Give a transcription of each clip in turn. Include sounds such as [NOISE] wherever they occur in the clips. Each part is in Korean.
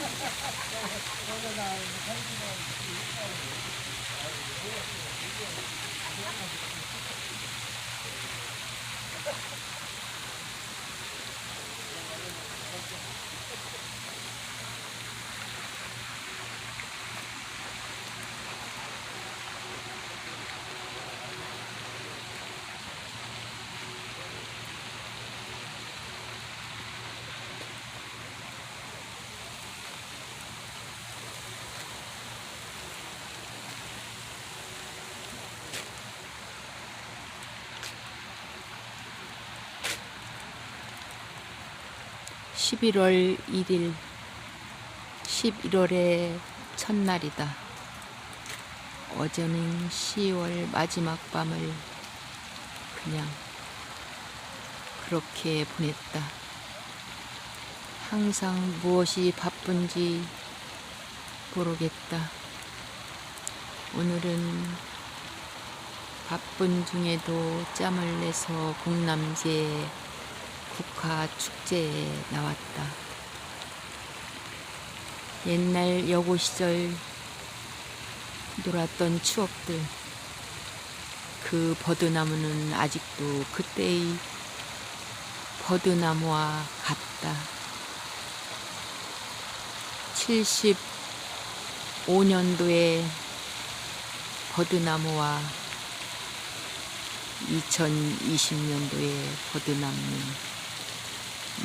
Thank you. (11월 1일) (11월의) 첫날이다. 어제는 (10월) 마지막 밤을 그냥 그렇게 보냈다. 항상 무엇이 바쁜지 모르겠다. 오늘은 바쁜 중에도 짬을 내서 공남제 국화 축제에 나왔다. 옛날 여고 시절 놀았던 추억들. 그 버드나무는 아직도 그때의 버드나무와 같다. 75년도에 버드나무와 2020년도에 버드나무는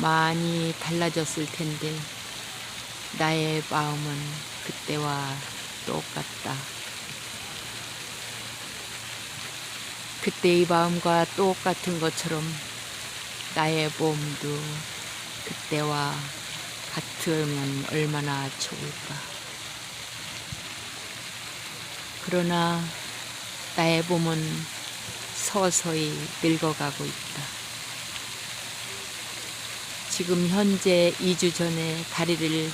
많이 달라졌을 텐데 나의 마음은 그때와 똑같다. 그때의 마음과 똑같은 것처럼 나의 몸도 그때와 같으면 얼마나 좋을까. 그러나 나의 몸은 서서히 늙어가고 있다. 지금 현재 2주 전에 다리를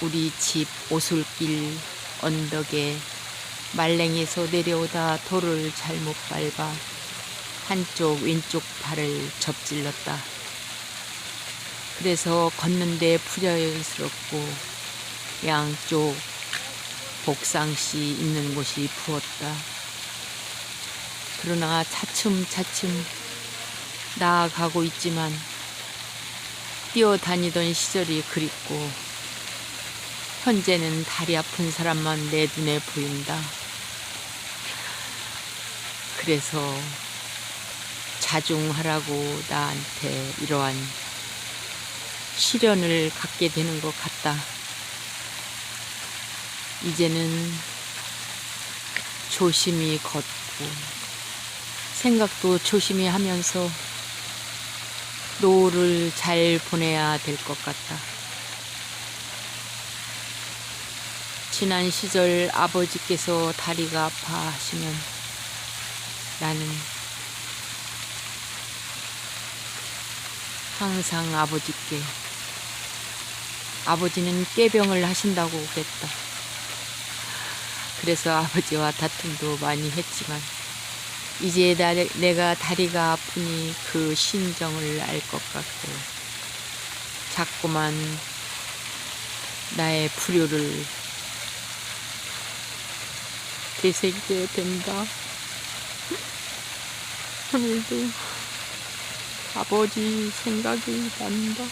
우리 집 오솔길 언덕에 말랭이에서 내려오다 돌을 잘못 밟아 한쪽 왼쪽 발을 접질렀다. 그래서 걷는데 부자연스럽고 양쪽 복상시 있는 곳이 부었다. 그러나 차츰차츰 나아가고 있지만 뛰어다니던 시절이 그립고 현재는 다리 아픈 사람만 내 눈에 보인다. 그래서 자중하라고 나한테 이러한 시련을 갖게 되는 것 같다. 이제는 조심히 걷고 생각도 조심히 하면서 노후를 잘 보내야 될 것 같다. 지난 시절 아버지께서 다리가 아파 하시면 나는 항상 아버지께 아버지는 깨병을 하신다고 그랬다. 그래서 아버지와 다툼도 많이 했지만 이제 나, 내가 다리가 아프니 그 심정을 알 것 같고 자꾸만 나의 불효를 되새기게 된다. [LAUGHS] 오늘도 아버지 생각이 난다.